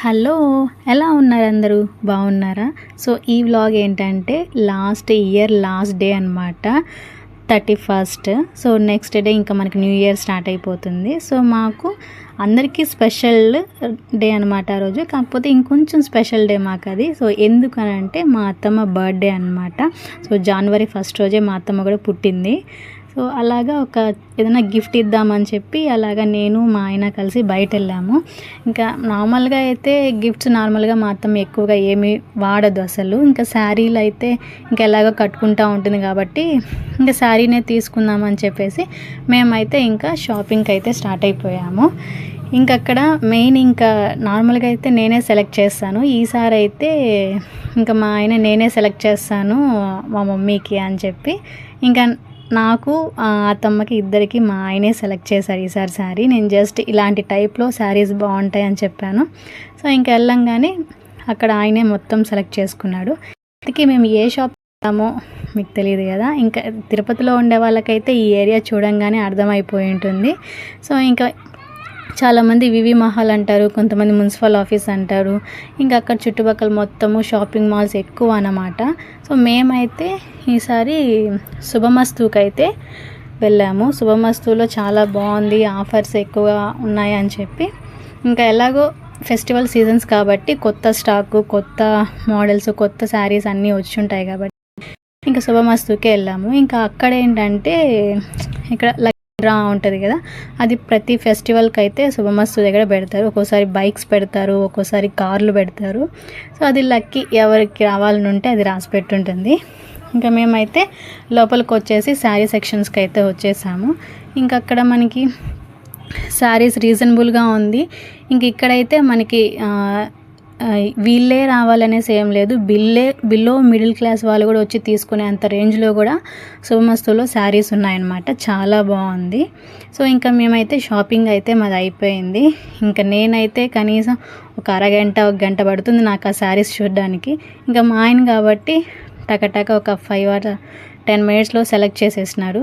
Hello ఎలా ఉన్నారు అందరూ? బాగున్నారా? సో ఈ వ్లాగ్ ఏంటంటే లాస్ట్ ఇయర్ లాస్ట్ డే అనమాట thirty first. So next day ఇంకా మనకి న్యూ ఇయర్ స్టార్ట్ అయిపోతుంది. సో మాకు అందరికీ స్పెషల్ డే అనమాట ఆ రోజు. కాకపోతే ఇంకొంచెం స్పెషల్ డే మాకు అది సో ఎందుకనంటే మా అత్తమ్మ బర్త్డే అనమాట సో జనవరి ఫస్ట్ రోజే మా అత్తమ్మ కూడా పుట్టింది. సో అలాగా ఒక ఏదైనా గిఫ్ట్ ఇద్దామని చెప్పి అలాగా నేను మా ఆయన కలిసి బయట వెళ్ళాము ఇంకా నార్మల్గా అయితే గిఫ్ట్స్ నార్మల్గా మా అత్తమ్మ ఎక్కువగా ఏమీ వాడదు అసలు. ఇంకా శారీలు అయితే ఇంకా ఎలాగో కట్టుకుంటూ ఉంటుంది కాబట్టి ఇంకా శారీనే తీసుకుందామని చెప్పేసి మేమైతే ఇంకా షాపింగ్కి అయితే స్టార్ట్ అయిపోయాము. ఇంకా అక్కడ మెయిన్ ఇంకా నార్మల్గా అయితే నేనే సెలెక్ట్ చేస్తాను. ఈసారి అయితే ఇంకా మా ఆయన నేనే సెలెక్ట్ చేస్తాను మా మమ్మీకి అని చెప్పి. ఇంకా నాకు అత్తమ్మకి ఇద్దరికి మా ఆయనే సెలెక్ట్ చేశారు ఈసారి శారీ నేను జస్ట్ ఇలాంటి టైప్లో శారీస్ బాగుంటాయి అని చెప్పాను. సో ఇంకా వెళ్ళంగానే అక్కడ ఆయనే మొత్తం సెలెక్ట్ చేసుకున్నాడు. అందుకే మేము ఏ షాప్ వెళ్తామో మీకు తెలియదు కదా. ఇంకా తిరుపతిలో ఉండే వాళ్ళకైతే ఈ ఏరియా చూడంగానే అర్థమైపోయి ఉంటుంది. సో ఇంకా చాలామంది వివి మహల్ అంటారు కొంతమంది మున్సిపల్ ఆఫీస్ అంటారు. ఇంకా అక్కడ చుట్టుపక్కల మొత్తము షాపింగ్ మాల్స్ ఎక్కువ అన్నమాట. సో మేమైతే ఈసారి శుభమస్తుకి అయితే వెళ్ళాము. శుభమస్తులో చాలా బాగుంది ఆఫర్స్ ఎక్కువ ఉన్నాయని చెప్పి. ఇంకా ఎలాగో ఫెస్టివల్ సీజన్స్ కాబట్టి కొత్త స్టాకు కొత్త మోడల్స్ కొత్త శారీస్ అన్నీ వచ్చి ఉంటాయి కాబట్టి ఇంకా శుభమస్తుకే వెళ్ళాము. ఇంకా అక్కడ ఏంటంటే ఇక్కడ డ్రా ఉంటుంది కదా అది ప్రతి ఫెస్టివల్కి అయితే శుభమస్తు దగ్గర పెడతారు. ఒక్కోసారి బైక్స్ పెడతారు ఒక్కోసారి కార్లు పెడతారు. సో అది లక్కీ ఎవరికి రావాలని ఉంటే అది రాసి పెట్టుంటుంది. ఇంకా మేమైతే లోపలికి వచ్చేసి శారీ సెక్షన్స్కి అయితే వచ్చేసాము. ఇంకా అక్కడ మనకి శారీస్ రీజనబుల్గా ఉంది. ఇంక ఇక్కడైతే మనకి వీళ్ళే రావాలనేసి ఏం లేదు. బిల్లే బిలో మిడిల్ క్లాస్ వాళ్ళు కూడా వచ్చి తీసుకునే అంత రేంజ్లో కూడా శుభమస్తులో శారీస్ ఉన్నాయన్నమాట. చాలా బాగుంది. సో ఇంకా మేమైతే షాపింగ్ అయితే మాది అయిపోయింది. ఇంకా నేనైతే కనీసం ఒక అరగంట ఒక గంట పడుతుంది నాకు ఆ శారీస్ చూడడానికి. ఇంకా మా ఆయన కాబట్టి టకటక ఒక ఫైవ్ ఆర్ టెన్ మినిట్స్లో సెలెక్ట్ చేసేసినారు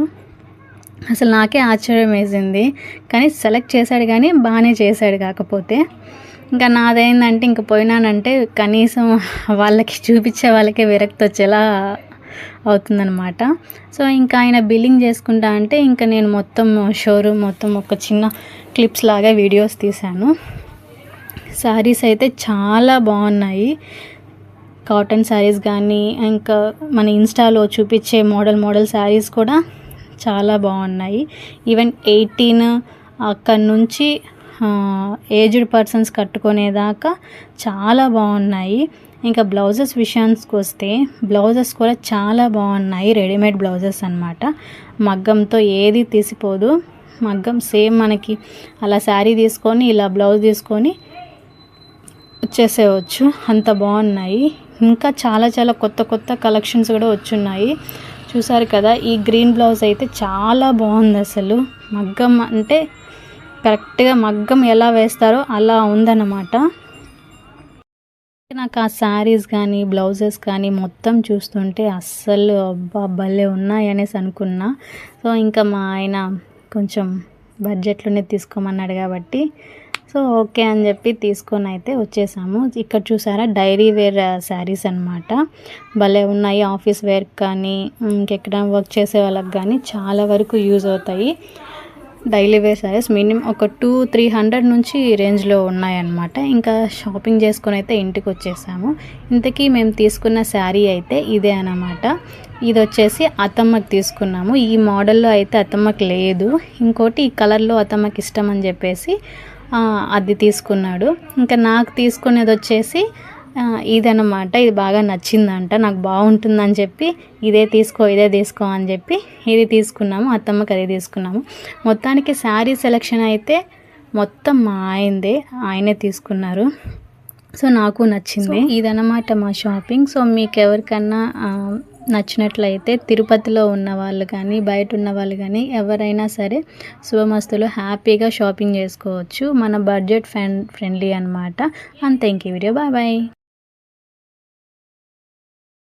అసలు నాకే ఆశ్చర్యం వేసింది కానీ సెలెక్ట్ చేశాడు కానీ బాగానే చేశాడు కాకపోతే. ఇంకా నాదేందంటే ఇంక పోయినానంటే కనీసం వాళ్ళకి చూపించే వాళ్ళకే విరక్తి వచ్చేలా అవుతుందనమాట సో ఇంకా ఆయన బిల్లింగ్ చేసుకుంటా అంటే ఇంకా నేను మొత్తం షోరూమ్ మొత్తం ఒక చిన్న క్లిప్స్ లాగా వీడియోస్ తీశాను. శారీస్ అయితే చాలా బాగున్నాయి. కాటన్ శారీస్ కానీ ఇంకా మన ఇన్స్టాలో చూపించే మోడల్ మోడల్ శారీస్ కూడా చాలా బాగున్నాయి. ఈవెన్ ఎయిటీన్ అక్కడ నుంచి ఏజ్డ్ పర్సన్స్ కట్టుకునేదాకా చాలా బాగున్నాయి. ఇంకా బ్లౌజెస్ విషయానికి వస్తే బ్లౌజెస్ కూడా చాలా బాగున్నాయి. రెడీమేడ్ బ్లౌజెస్ అనమాట మగ్గంతో ఏది తీసిపోదు. మగ్గం సేమ్ మనకి అలా శారీ తీసుకొని ఇలా బ్లౌజ్ తీసుకొని వచ్చేసేవచ్చు అంత బాగున్నాయి. ఇంకా చాలా చాలా కొత్త కొత్త కలెక్షన్స్ కూడా వచ్చున్నాయి. చూసారు కదా ఈ గ్రీన్ బ్లౌజ్ అయితే చాలా బాగుంది అసలు మగ్గం అంటే కరెక్ట్గా మగ్గం ఎలా వేస్తారో అలా ఉందన్నమాట. నాకు ఆ శారీస్ కానీ బ్లౌజెస్ కానీ మొత్తం చూస్తుంటే అస్సలు అబ్బా భలే ఉన్నాయి అనేసి అనుకున్నా. సో ఇంకా మా ఆయన కొంచెం బడ్జెట్లోనే తీసుకోమన్నాడు కాబట్టి సో ఓకే అని చెప్పి తీసుకొని అయితే వచ్చేసాము. ఇక్కడ చూసారా డైరీ వేర్ శారీస్ అనమాట భలే ఉన్నాయి ఆఫీస్ వేర్ కానీ ఇంకెక్కడ వర్క్ చేసే వాళ్ళకి కానీ చాలా వరకు యూజ్ అవుతాయి. డైలీ వేర్ శారీస్ మినిమం ఒక టూ త్రీ హండ్రెడ్ నుంచి రేంజ్లో ఉన్నాయన్నమాట. ఇంకా షాపింగ్ చేసుకుని అయితే ఇంటికి వచ్చేసాము. ఇంతకీ మేము తీసుకున్న శారీ అయితే ఇదే అనమాట ఇది వచ్చేసి అత్తమ్మకి తీసుకున్నాము. ఈ మోడల్లో అయితే అత్తమ్మకి లేదు. ఇంకోటి ఈ కలర్లో అత్తమ్మకి ఇష్టం అని చెప్పేసి అది తీసుకున్నాడు. ఇంకా నాకు తీసుకునేది వచ్చేసి ఇదనమాట ఇది బాగా నచ్చిందంట. నాకు బాగుంటుందని చెప్పి ఇదే తీసుకో ఇదే తీసుకో అని చెప్పి ఇది తీసుకున్నాము. అత్తమ్మకి అది తీసుకున్నాము. మొత్తానికి శారీ సెలెక్షన్ అయితే మొత్తం మా ఆయనదే ఆయనే తీసుకున్నారు. సో నాకు నచ్చింది. ఇదనమాట మా షాపింగ్. సో మీకు ఎవరికన్నా నచ్చినట్లయితే తిరుపతిలో ఉన్న వాళ్ళు కానీ బయట ఉన్న వాళ్ళు కానీ ఎవరైనా సరే శుభమస్తులో హ్యాపీగా షాపింగ్ చేసుకోవచ్చు. మన బడ్జెట్ ఫ్రెండ్ ఫ్రెండ్లీ అనమాట అంతే ఇంక వీడియో. Bye bye.